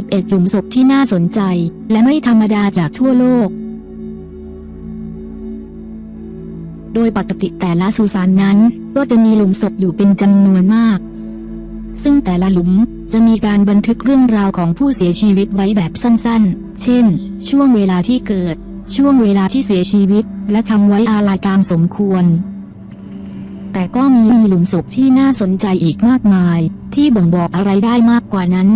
11หลุมศพที่น่าสนใจ และไม่ธรรมดาจากทั่วโลก โดยปกติแต่ละสุสานนั้น ก็จะมีหลุมศพอยู่เป็นจำนวนมาก ซึ่งแต่ละหลุมจะมีการบันทึกเรื่องราวของผู้เสียชีวิตไว้แบบสั้นๆ เช่น ช่วงเวลาที่เกิด ช่วงเวลาที่เสียชีวิต และคำไว้อาลัยตามสมควร แต่ก็มีหลุมศพที่น่าสนใจอีกมากมาย ที่บ่งบอกอะไรได้มากกว่านั้น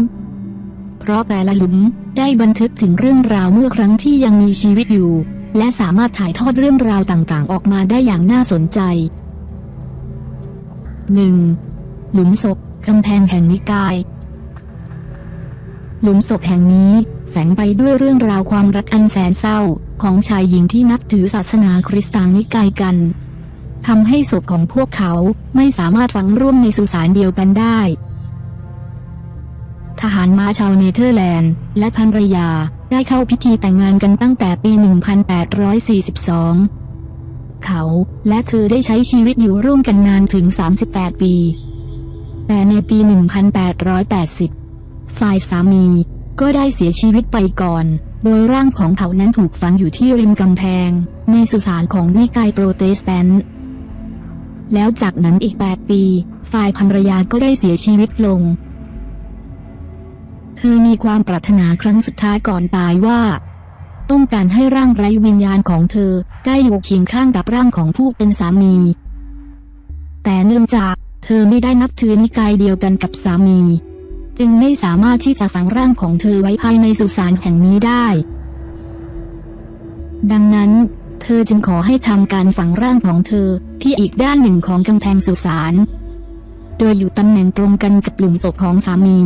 เพราะแต่ละหลุมได้บันทึกถึงเรื่องราวเมื่อครั้งที่ยังมีชีวิตอยู่ และสามารถถ่ายทอดเรื่องราวต่างๆ ออกมาได้อย่างน่าสนใจ 1. หลุมศพกำแพงแห่งนิกาย หลุมศพแห่งนี้แฝงไปด้วยเรื่องราวความรักอันแสนเศร้าของชายหญิงที่นับถือศาสนาคริสต์ตางนิกายกันทำให้ศพของพวกเขาไม่สามารถฝังร่วมในสุสานเดียวกันได้ ทหารม้าชาวเนเธอร์แลนด์ และภรรยาได้เข้าพิธีแต่งงานกันตั้งแต่ปี 1842 เขาและเธอได้ใช้ชีวิตอยู่ร่วมกันนานถึง 38 ปี แต่ในปี 1880 ฝ่ายสามีก็ได้เสียชีวิตไปก่อน โดยร่างของเขานั้นถูกฝังอยู่ที่ริมกำแพง ในสุสานของนิกายโปรเตสแตนต์แล้วจากนั้นอีก 8 ปี ฝ่ายภรรยาก็ได้เสียชีวิตลง เธอมีความปรารถนาครั้งสุดท้ายก่อนตายว่า ต้องการให้ร่างไร้วิญญาณของเธอได้อยู่เคียงข้างกับร่างของผู้เป็นสามี แต่เนื่องจากเธอไม่ได้นับถือนิกายเดียวกันกับสามี จึงไม่สามารถที่จะฝังร่างของเธอไว้ภายในสุสานแห่งนี้ได้ ดังนั้น เธอจึงขอให้ทำการฝังร่างของเธอที่อีกด้านหนึ่งของกำแพงสุสานโดยอยู่ตำแหน่งตรงกันกับหลุมศพของสามี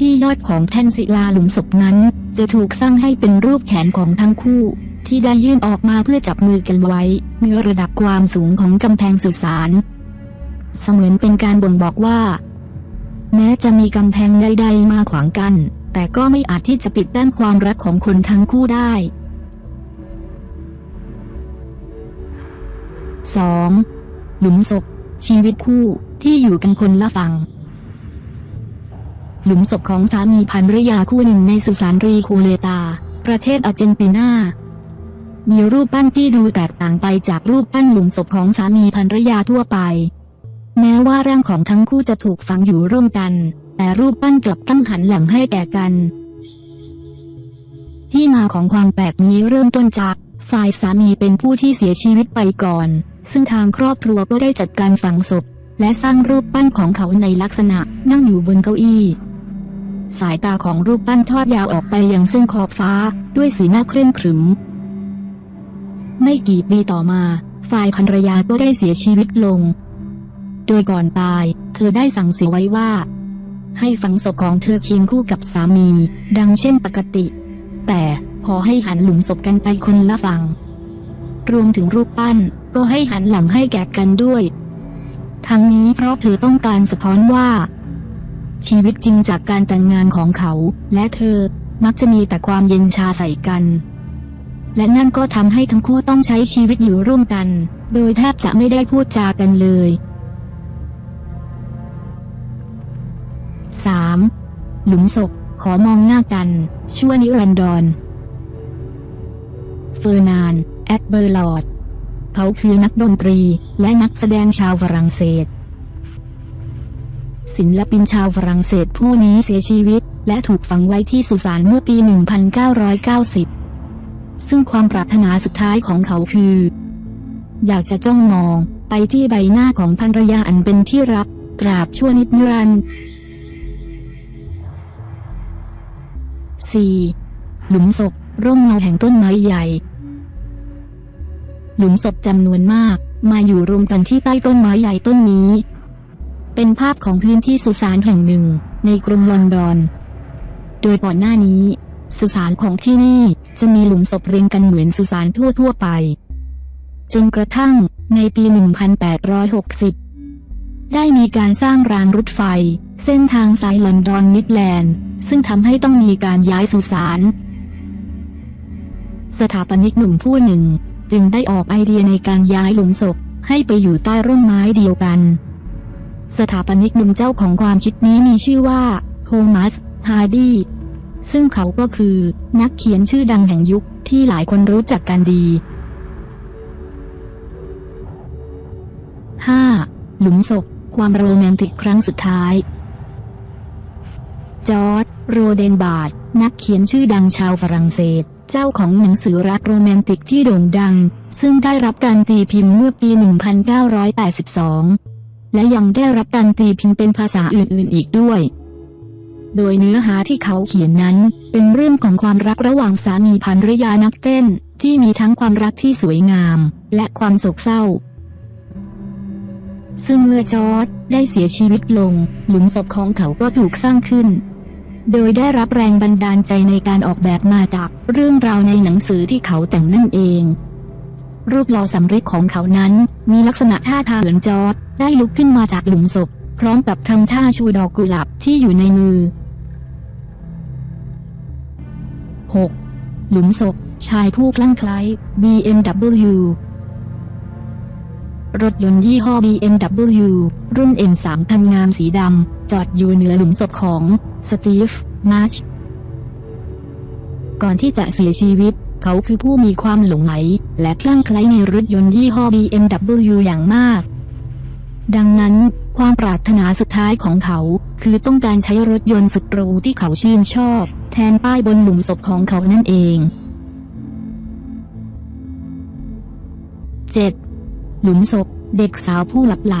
ที่ยอดของแท่นศิลาหลุมศพนั้น จะถูกสร้างให้เป็นรูปแขนของทั้งคู่ ที่ได้ยื่นออกมาเพื่อจับมือกันไว้เนือระดับความสูงของกำแพงสุสานเสมือนเป็นการบ่งบอกว่า แม้จะมีกำแพงใดๆมาขวางกัน แต่ก็ไม่อาจที่จะปิดด้านความรักของคนทั้งคู่ได้ 2. หลุมศพชีวิตคู่ที่อยู่กันคนละฝั่ง หลุมศพของสามีภรรยาคู่หนึ่งในสุสานรีโคเลตา ประเทศอาร์เจนตินามีรูปปั้นที่ดูแตกต่างไปจากรูปปั้นหลุมศพของสามีภรรยาทั่วไป แม้ว่าร่างของทั้งคู่จะถูกฝังอยู่ร่วมกัน แต่รูปปั้นกลับตั้งหันหลังให้แก่กัน ที่มาของความแปลกนี้เริ่มต้นจากฝ่ายสามีเป็นผู้ที่เสียชีวิตไปก่อน ซึ่งทางครอบครัวก็ได้จัดการฝังศพ และสร้างรูปปั้นของเขาในลักษณะนั่งอยู่บนเก้าอี้ สายตาของรูปปั้นทอดยาวออกไปยังเส้นขอบฟ้าด้วยสีหน้าเคร่งขรึม ไม่กี่ปีต่อมา ฝ่ายภรรยาก็ได้เสียชีวิตลง โดยก่อนตายเธอได้สั่งเสียไว้ว่า ให้ฝังศพของเธอเคียงคู่กับสามี ดังเช่นปกติ แต่ขอให้หันหลุมศพกันไปคนละฝั่งรวมถึงรูปปั้นก็ให้หันหลังให้แก่กันด้วย ทั้งนี้เพราะเธอต้องการสะท้อนว่า ชีวิตจริงจากการแต่งงานของเขา และเธอมักจะมีแต่ความเย็นชาใส่กัน และนั่นก็ทำให้ทั้งคู่ต้องใช้ชีวิตอยู่ร่วมกัน โดยแทบจะไม่ได้พูดจากันเลย 3. หลุมศพขอมองหน้ากัน ชั่วนิรันดร เฟอร์นาน แอดเบอร์ลอด เขาคือนักดนตรีและนักแสดงชาวฝรั่งเศส ศิลปินชาวฝรั่งเศสผู้นี้เสียชีวิต และถูกฝังไว้ที่สุสานเมื่อปี 1990 ซึ่งความปรารถนาสุดท้ายของเขาคือ อยากจะจ้องมองไปที่ใบหน้าของภรรยาอันเป็นที่รักตราบชั่วนิรันดร์ 4. หลุมศพร่มเงาแห่งต้นไม้ใหญ่ หลุมศพจำนวนมาก มาอยู่รวมกันที่ใต้ต้นไม้ใหญ่ต้นนี้ เป็นภาพของพื้นที่สุสานแห่งหนึ่ง ในกรุงลอนดอน โดยก่อนหน้านี้ สุสานของที่นี่จะมีหลุมศพเรียงกันเหมือนสุสานทั่วๆไป จนกระทั่งในปี 1860 ได้มีการสร้างรางรถไฟ เส้นทางสายลอนดอนมิดแลนด์ ซึ่งทำให้ต้องมีการย้ายสุสาน สถาปนิกหนุ่มผู้หนึ่ง จึงได้ออกไอเดียในการย้ายหลุมศพ ให้ไปอยู่ใต้ร่มไม้เดียวกัน สถาปนิกหนุ่มเจ้าของความคิดนี้มีชื่อว่าโฮมัสฮาร์ดีซึ่งเขาก็คือนักเขียนชื่อดังแห่งยุคที่หลายคนรู้จักกันดี 5. หลุมศพ ความโรแมนติกครั้งสุดท้าย จอร์ดโรเดนบาร์ดนักเขียนชื่อดังชาวฝรั่งเศส เจ้าของหนังสือรักโรแมนติกที่โด่งดัง ซึ่งได้รับการตีพิมพ์เมื่อปี 1982 และยังได้รับการตีพิมพ์เป็นภาษาอื่นๆ อีกด้วย โดยเนื้อหาที่เขาเขียนนั้น เป็นเรื่องของความรักระหว่างสามีภรรยานักเต้น ที่มีทั้งความรักที่สวยงาม และความโศกเศร้าซึ่งเมื่อจอร์ดได้เสียชีวิตลง หลุมศพของเขาก็ถูกสร้างขึ้น โดยได้รับแรงบันดาลใจในการออกแบบมาจากเรื่องราวในหนังสือที่เขาแต่งนั่นเอง รูปหล่อสำริดของเขานั้น มีลักษณะท่าทางเหมือนจอร์ดได้ลุกขึ้นมาจากหลุมศพ พร้อมกับทำท่าชูดอกกุหลาบที่อยู่ในมือ 6. หลุมศพ ชายผู้คลั่งไคล้ BMW รถยนต์ยี่ห้อ BMW รุ่น M3 คันงามสีดำ จอดอยู่เหนือหลุมศพของสตีฟ มาร์ช ก่อนที่จะเสียชีวิต เขาคือผู้มีความหลงไหล และคลั่งไคล้ในรถยนต์ยี่ห้อ BMW อย่างมาก ดังนั้น ความปรารถนาสุดท้ายของเขา คือต้องการใช้รถยนต์สุดหรูที่เขาชื่นชอบ แทนป้ายบนหลุมศพของเขานั่นเอง 7. หลุมศพ เด็กสาวผู้หลับไหล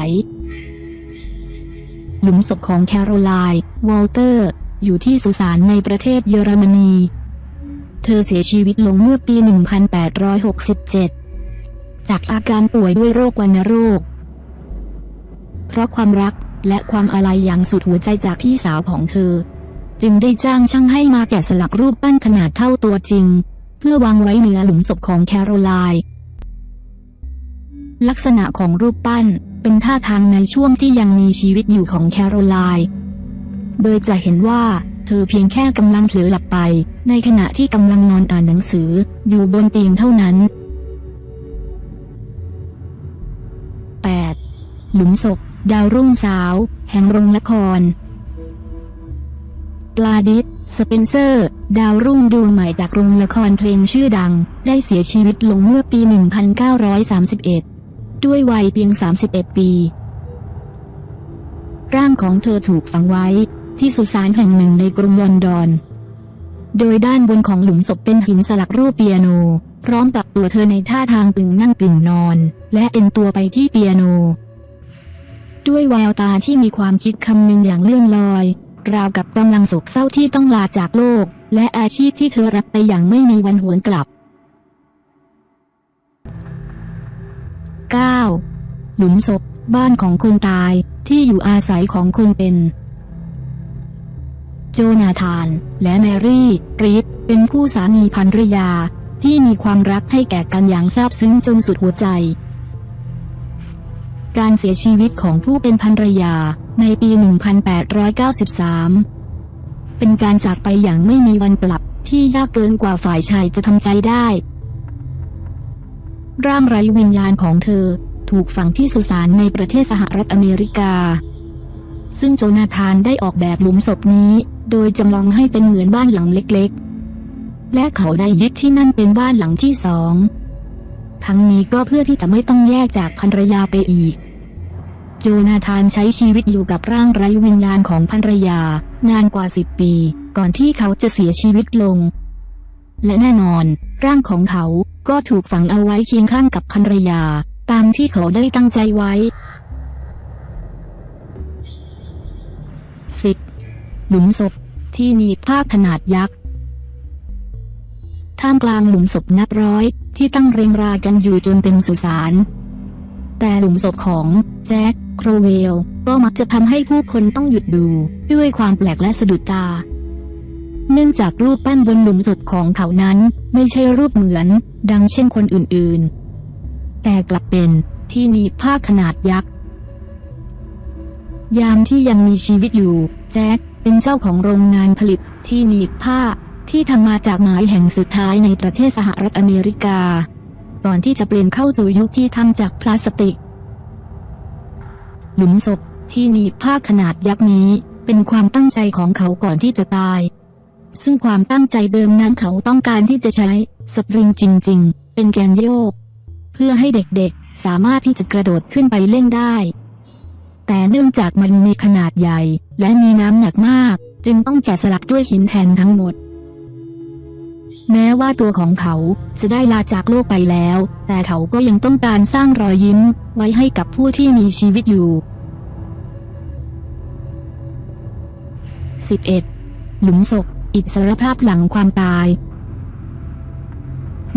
หลุมศพของแคโรไลน์ วอลเตอร์ อยู่ที่สุสานในประเทศเยอรมนี เธอเสียชีวิตลงเมื่อปี 1867 จากอาการป่วยด้วยโรควัณโรค เพราะความรักและความอาลัยอย่างสุดหัวใจจากพี่สาวของเธอ จึงได้จ้างช่างให้มาแกะสลักรูปปั้นขนาดเท่าตัวจริง เพื่อวางไว้เหนือหลุมศพของแคโรไลน์ ลักษณะของรูปปั้นเป็นท่าทางในช่วงที่ยังมีชีวิตอยู่ของแคโรไลน์ โดยจะเห็นว่า เธอเพียงแค่กำลังเผลอหลับไป ในขณะที่กำลังนอนอ่านหนังสืออยู่บนเตียงเท่านั้น 8. หลุมศพ ดาวรุ่งสาว แห่งโรงละครกลาดิสสเปนเซอร์ ดาวรุ่งดวงใหม่จากโรงละครเพลงชื่อดัง ได้เสียชีวิตลงเมื่อปี 1931 ด้วยวัยเพียง 31 ปี ร่างของเธอถูกฝังไว้ที่สุสานแห่งหนึ่งในกรุงลอนดอน โดยด้านบนของหลุมศพเป็นหินสลักรูปเปียโน พร้อมกับตัวเธอในท่าทางตึงนั่งตึงนอน และเอ็นตัวไปที่เปียโน ด้วยแววตาที่มีความคิดคำนึงอย่างเลื่อนลอย ราวกับกำลังโศกเศร้าที่ต้องลาจากโลก และอาชีพที่เธอรักไปอย่างไม่มีวันหวนกลับ 9. หลุมศพ บ้านของคนตายที่อยู่อาศัยของคนเป็น โจนาธาน และแมรี่กรีดเป็นคู่สามีภรรยา ที่มีความรักให้แก่กันอย่างซาบซึ้งจนสุดหัวใจ การเสียชีวิตของผู้เป็นภรรยาในปี 1893 เป็นการจากไปอย่างไม่มีวันกลับที่ยากเกินกว่าฝ่ายชายจะทำใจได้ ร่างไร้วิญญาณของเธอ ถูกฝังที่สุสานในประเทศสหรัฐอเมริกา ซึ่งโจนาธานได้ออกแบบหลุมศพนี้ โดยจำลองให้เป็นเหมือนบ้านหลังเล็กๆ และเขาได้ยึดที่นั่นเป็นบ้านหลังที่สอง ทั้งนี้ก็เพื่อที่จะไม่ต้องแยกจากภรรยาไปอีก โจนาธานใช้ชีวิตอยู่กับร่างไร้วิญญาณของภรรยานานกว่าสิบปี ก่อนที่เขาจะเสียชีวิตลงและแน่นอน ร่างของเขา ก็ถูกฝังเอาไว้เคียงข้างกับภรรยา ตามที่เขาได้ตั้งใจไว้ 10. หลุมศพที่มีภาพขนาดยักษ์ท่ามกลางหลุมศพนับร้อย ที่ตั้งเรียงรายกันอยู่จนเต็มสุสานแต่หลุมศพของแจ็คโครเวลก็มักจะทำให้ผู้คนต้องหยุดดู ด้วยความแปลกและสะดุดตา เนื่องจากรูปปั้นบนหลุมศพของเขานั้น ไม่ใช่รูปเหมือน ดังเช่นคนอื่นๆ แต่กลับเป็นที่มีผ้าขนาดยักษ์ ยามที่ยังมีชีวิตอยู่ แจ็คเป็นเจ้าของโรงงานผลิตที่หนีผ้าที่ทำมาจากไม้แห่งสุดท้ายในประเทศสหรัฐอเมริกา ก่อนที่จะเปลี่ยนเข้าสู่ยุคที่ทำจากพลาสติก หลุมศพที่หนีผ้าขนาดยักษ์นี้เป็นความตั้งใจของเขาก่อนที่จะตาย ซึ่งความตั้งใจเดิมนั้นเขาต้องการที่จะใช้สปริงจริง ๆ เป็นแกนโยก เพื่อให้เด็กๆ สามารถที่จะกระโดดขึ้นไปเล่นได้ แต่เนื่องจากมันมีขนาดใหญ่ และมีน้ำหนักมาก จึงต้องแกะสลักด้วยหินแทนทั้งหมด แม้ว่าตัวของเขาจะได้ลาจากโลกไปแล้ว แต่เขาก็ยังต้องการสร้างรอยยิ้ม ไว้ให้กับผู้ที่มีชีวิตอยู่ 11. หลุมศพ อิสรภาพหลังความตาย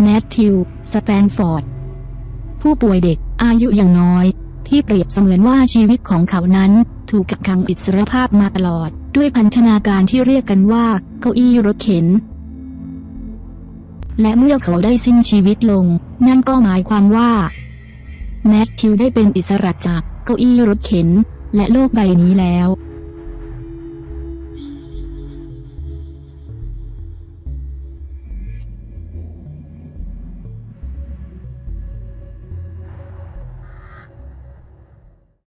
แมทธิว สแตนฟอร์ด ผู้ป่วยเด็กอายุอย่างน้อย ที่เปรียบเสมือนว่าชีวิตของเขานั้น ถูกกักขังอิสรภาพมาตลอด ด้วยพันธนาการที่เรียกกันว่า เก้าอี้รถเข็น และเมื่อเขาได้สิ้นชีวิตลง นั่นก็หมายความว่า แมทธิวได้เป็นอิสระจากเก้าอี้รถเข็น และโลกใบนี้แล้ว